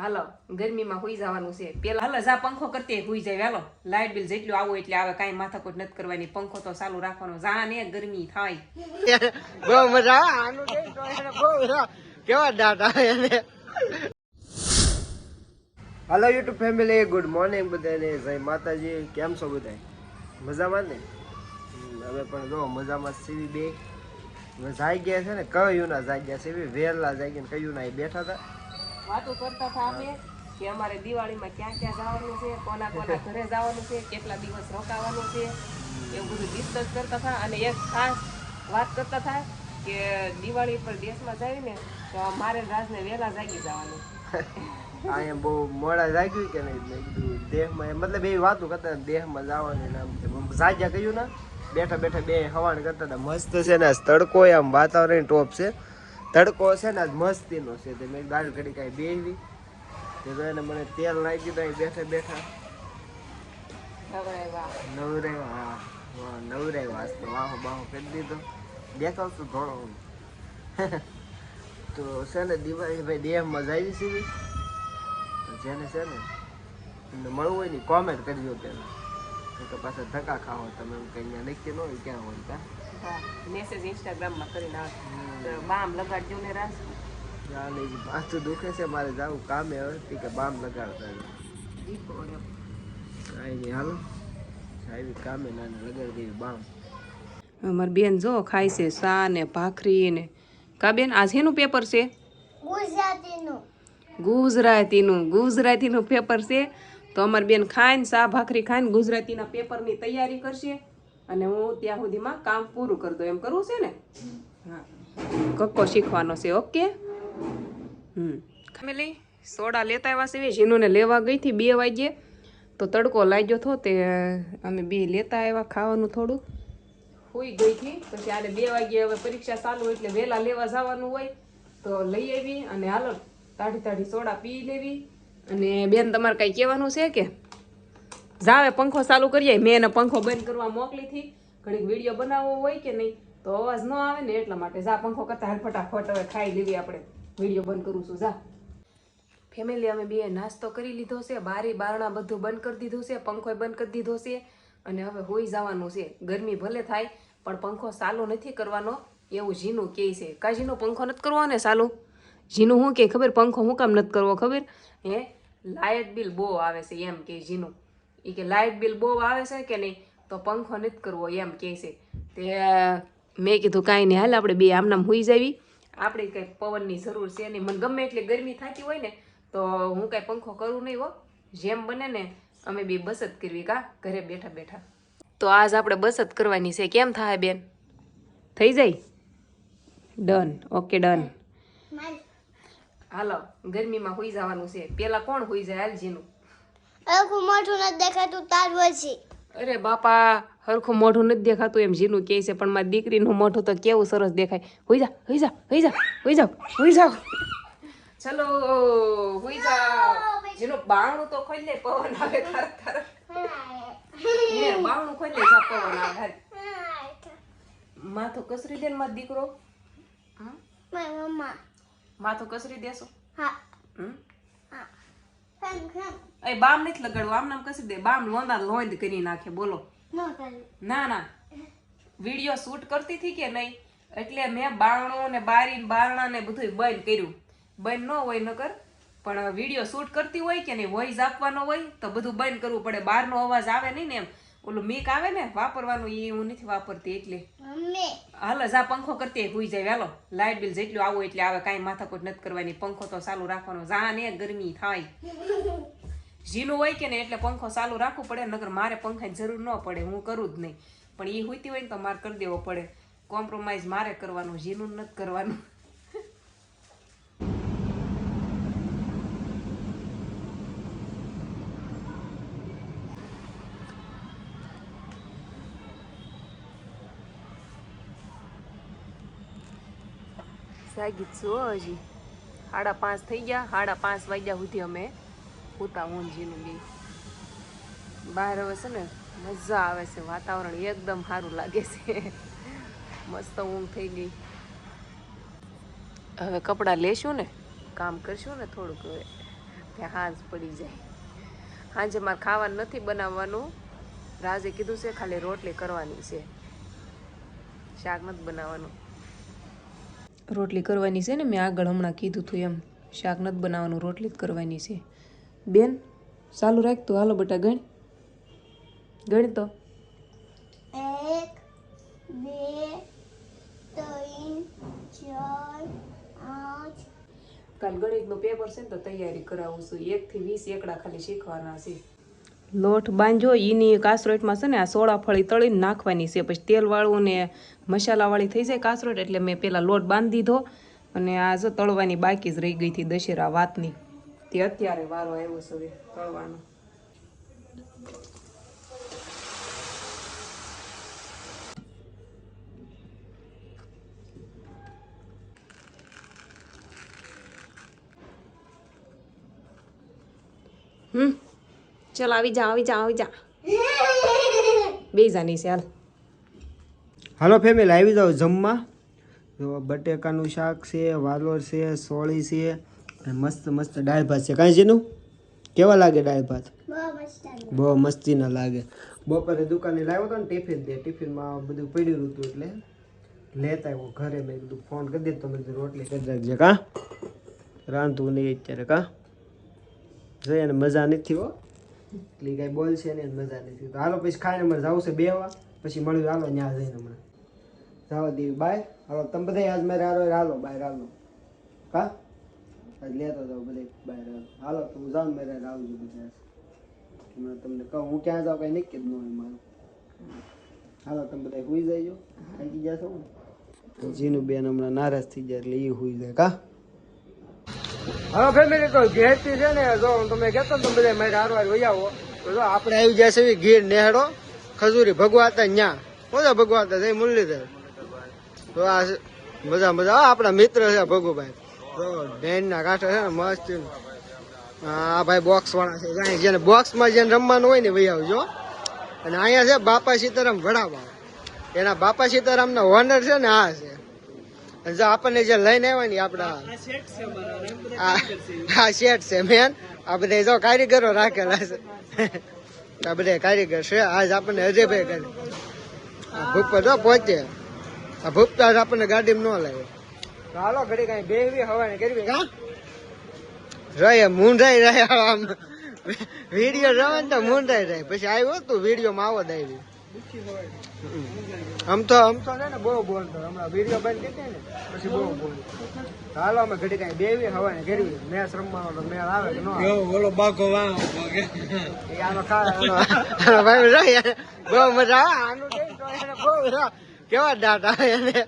હાલો ગરમીમાં હોઈ જવાનું છે. પેલા હાલો જા પંખો કરતી હોઈ જાય. હાલો લાઇટ બિલ જેટલું આવું એટલે આવે કાંઈ માથાકોટ નથી કરવાની. પંખો તો ચાલુ રાખવાનો. જા ને ગરમી થાય. બહુ મજા આનું બહુ કેવા દાદા એને. Hello YouTube family good morning બધાને. જય માતાજી. કેમ છો બધા મજામાં ને? હવે પણ જો મજામાં સીવી બે. જાગ્યા છે ને કયું ના જાગ્યા ગયા સીવી વેરલા જાગ્યા કયું ના એ બેઠા હતા. વાતો કરતા હતા અમે કે અમારે દિવાળીમાં ક્યાં ક્યાં જવાનું છે, કોના કોના ઘરે જવાનું છે, કેટલા દિવસ રોકાવાનું છે, એવું બધું ડિસ્કસ કરતા હતા. અને એક ખાસ વાત કરતા હતા કે દિવાળી પર દેશમાં જાય ને તો મારે રાજને વહેલા જાગી જવાનું. અહીંયા બહુ મોડા જાગ્યું કે નહીં? દેહમાં મતલબ એવી વાતો કરતા દેહમાં જવાની ને આમ જાગ્યા કહ્યું ને, બેઠા બેઠા બે હવાણ કરતા હતા. મસ્ત છે ને તડકો આમ વાતાવરણ ટોપ છે. તડકો છે ને આજ મસ્તીનો છે. તે મેં દાળ ઘડી કાંઈ બેવી તે તો એને મને તેલ નાખી દીધું બેઠા બેઠા. હવે વાહ નવરે હા વાહ નવરે વાસ તો વાહો બાહો કરી દીધો. દેખાવશું થોડો ઘણો તો છે ને દિવાળી ભાઈ દેહમાં જાય છે. જેને છે ને મળવું હોય ને કોમેન્ટ કરજો પેલા તો પાછા ધક્કા ખાઓ તમે એમ કઈ અહીંયા નક્કી ન હોય ક્યાં હોય હા મેસેજ ઇન્સ્ટાગ્રામમાં કરી નાખો. બામ લગાડજો ને રાજ. ચાલે પાછું દુખે છે મારે જવું કામે હવે તી કે બામ લગાડતા. કાંઈ નહીં હાલો. આવી કામે નાને લગાડી દેવી બામ. અમારી બેન જો ખાય છે સા ને ભાખરી ને. કા બેન આ એનું પેપર છે? ગુજરાતીનું. ગુજરાતીનું ગુજરાતીનું પેપર છે. તો અમારી બેન ખાઈને સા ભાખરી ખાઈને ગુજરાતીના પેપરની તૈયારી કરશે. અને હું ત્યાં સુધીમાં કામ પૂરું કરી દઉં. એમ કરવું છે ને? હા કક્કો શીખવાનો છે ઓકે હમ. ફેમિલી સોડા લેતા આવ્યા છે જીનુને લેવા ગઈ હતી બે વાગ્યે. તો તડકો લાગ્યો હતો તે અમે બે લેતા આવ્યા ખાવાનું થોડું. હોઈ ગઈ હતી. પછી આને બે વાગ્યે હવે પરીક્ષા ચાલુ એટલે વહેલા લેવા જવાનું હોય. તો લઈ આવી અને હાલો, તાઢી તાઢી સોડા પી લેવી. અને બેન, તમારે કાંઈ કહેવાનું છે કે? જાવે પંખો ચાલુ કરીએ, મેં એને પંખો બંધ કરવા મોકલી હતી ઘડીક વીડિયો બનાવવો હોય કે નહીં, તો અવાજ ન આવે ને એટલા માટે જા, પંખો કરતા હાલ ફટાફટ હવે ખાઈ લેવી આપણે. વીડિયો બંધ કરું છું, જા. ફેમિલી અમે બે નાસ્તો કરી લીધો છે, બારી બારણા બધું બંધ કરી દીધું છે પંખો બંધ કરી દીધો છે, અને હવે હોઈ જવાનું છે. ગરમી ભલે થાય, પણ પંખો ચાલુ નથી કરવાનો, એવું ઝીનું કહે છે. કા જીનું પંખો નથી કરવો ને ચાલુ? ઝીનું શું કે? ખબર? પંખો હું કામ નથી કરવો, ખબર? હે? લાઇટ બિલ બહુ આવે છે, એમ કે જીનું એ કે લાઇટ બિલ બહુ આવે છે કે નહીં તો પંખો નથી કરવો એમ કહે છે. તે મેં કીધું કાંઈ નહીં હાલ આપણે બે આમનામ હોઈ જાવી. આપણે કંઈ પવનની જરૂર છે નહીં. મને ગમે એટલી ગરમી થતી હોય ને તો હું કાંઈ પંખો કરું નહીં હો. જેમ બને ને અમે બે બસત કરવી કા ઘરે બેઠા બેઠા. તો આજ આપણે બસત કરવાની છે. કેમ થાય બેન? થઈ જાય? ડન. Okay done. હાલો ગરમીમાં હોઈ જવાનું છે. પહેલાં કોણ હોઈ જાય? હાલજીનું આખું મોઢું નથી દેખાતું તાર પછી અરે બાપા હરખું મોઢું નથી દેખાતું એમ જીનું કહે છે પણ મારી દીકરીનું મોઢું તો કેવું સરસ દેખાય. હોઈ જા હોઈ જા હોઈ જા હોઈ જાઓ હોઈ જાઓ ચલો હોઈ જાઓ જીનું બાણું તો ખોલી લે પવન આવે તાર તાર. બાણું ખોલી લે જા પવન આવે માથું કસરી દે ને મારો દીકરો? મારી મમ્મા. માથું કસરી દેશો? હા. હમ? એ બામ નથી લગાડવું આમ નામ કસરી દે. બામ લોંદા લોંદ કરી નાખે બોલો. ના ના વીડિયો શૂટ કરતી હતી કે નહીં? એટલે મેં બારણો ને બારી બારણા ને બધું બંધ કર્યું. બંધ ન હોય નકર પણ વીડિયો શૂટ કરતી હોય કે નહીં વોઇસ આપવાનો હોય તો બધું બંધ કરવું પડે. બહારનો અવાજ આવે નહીં ને એમ. ઓલું મીક આવે ને વાપરવાનું એ હું નથી વાપરતી એટલે. હાલો જા પંખો કરતી હુઈ જાય. હાલો લાઇટ બિલ જેટલું આવું એટલે આવે કાંઈ માથાકોટ નથી કરવાની. પંખો તો ચાલુ રાખવાનો. જા ને ગરમી થાય. ઝીનું હોય કે ને એટલે પંખો ચાલુ રાખવું પડે નગર મારે પંખાની જરૂર ન પડે હું કરું જ નહીં. પણ એ હોતી હોય ને તો મારે કરી દેવો પડે. કોમ્પ્રોમાઇઝ મારે કરવાનું ઝીનું નથી કરવાનું. જાગી જ છું હજી. સાડા પાંચ થઈ ગયા. સાડા પાંચ વાગ્યા સુધી અમે પૂતા ઊંઝીનું બી. બહાર હવે છે ને મજા આવે છે. વાતાવરણ એકદમ સારું લાગે છે. મસ્ત ઊંઘ થઈ ગઈ. હવે કપડાં લેશું ને, કામ કરશું ને થોડુંક હવે. ત્યાં હાંજ પડી જાય. સાંજે મારે ખાવાનું નથી બનાવવાનું. રાજે કીધું છે ખાલી રોટલી કરવાની છે. શાક નથી બનાવવાનું. રોટલી કરવાની છે ને મેં આગળ હમણાં કીધું હતું એમ શાક નથી બનાવવાનું રોટલી જ કરવાની છે. બેન ચાલુ રાખ તું હાલો બટા ગણ. ગણ તો. એક બે ત્રણ ચાર પાંચ કાલ ગણિતનું પેપર છે ને તો તૈયારી કરાવું છું. એકથી વીસ એકડા ખાલી શીખવાના છે. લોટ બાંધ્યો એની કાસરોટમાં છે ને આ સોળા ફળી તળીને નાખવાની છે. પછી તેલવાળું ને મસાલાવાળી થઈ જાય કાસરોટ, એટલે મેં પહેલાં લોટ બાંધી દીધો અને આ જો તળવાની બાકી જ રહી ગઈ હતી દશેરા વાતની. તે અત્યારે વારો આવ્યો છે તળવાનો. હમ. ચલ, આવી જા આવી જા આવી જા બે જાની છે, હાલ. ફેમિલી આવી જાઓ જમવા. બટેકાનું શાક છે, વાલોર છે, સોળી છે મસ્ત મસ્ત દાળ ભાત છે. કાંઈ જેનું? કેવા લાગે દાળ ભાત? બહુ મસ્તી ના લાગે. બપોરે દુકાને લાવ્યો હતો ને ટિફિન દે. ટિફિનમાં બધું પડ્યું હતું એટલે લેતા આવ્યો. ઘરે મેં કીધું, ફોન કરી દે તો મેં રોટલી કરી રાખજે. કા? રાંધવું નહીં અત્યારે, કા? જોઈએ ને, મજા નથી હો. એટલે કાંઈ બોલ છે ને મજા નથી તો હાલો પછી ખાઈને મને જવું છે બેવા પછી મળ્યું હાલો ત્યાં જઈને હમણાં. જવા દેવી બાય. હાલો, તમે બધા આજ મારે હારો હાલો, બાય, હાલો. કા? આજ લેતો જાઉં બધે બાય, હાલો. હાલો, તો હું જાઉં મારે આવજો બધા હમણાં તમને કહું, હું ક્યાં જાઉં કઈ નક્કી જ ન હોય મારું. હાલો, તમે બધા હુઈ જઈજો થાકી જશો ને? જીનું બેન હમણાં નારાજ થઈ જાય એટલે એ હુઈ જાય. કા? હવે ફેમિલી તો હું કહેતો તમે બધા મારે હારવાર વહી જો આપણે આવી જાય છે ગીર નેહડો ખજૂરી ભગવાતા ન્યા. બધા ભગવાતા મુરલીધર તો આ મજા મજા. હા, આપણા મિત્ર છે ભગુભાઈ. તો ડેન ના કાંઠે છે ને મસ્ત આ ભાઈ બોક્સ વાળા છે. જાણે જેને બોક્સમાં જેને રમવાનું હોય ને વહી આવજો. અને અહીંયા છે બાપા સીતારામ વડાવા. એના બાપા સીતારામ ના ઓનર છે ને આ છે. જો આપણને જે લઈને આવ્યા ને આપણા આ- શેઠ છે મેન. આ બધા જો કારીગરો રાખેલા છે. આ બધા કારીગર છે. આજ આપણને અજયભાઈ કરે ભૂપત જો પહોંચે આ ભૂપતા આપણને ગાડીમાં ન લાવે તો હાલો ઘડી કઈ બેહવી હવાને કરવી. કા રહે મૂંઢાઈ રહે આમ. વીડિયો રવે ને તો મૂંઢાઈ રહે. પછી આવ્યો તું વીડિયો માં આવો આવી આમ તો આમ તો ને બહુ બોલતો. હમણાં વીડિયો બંધ કરી ને પછી બહુ બોલતો હાલો અમે ઘડી કઈ બેવી હવાને ઘેરવી મેચ રમવાનો તો મેળ આવે કે નો ઓલો બાકો વાહ આનો ખા ભાઈ બહુ મજા આવે. આનું તો બહુ કેવા દાદા એને?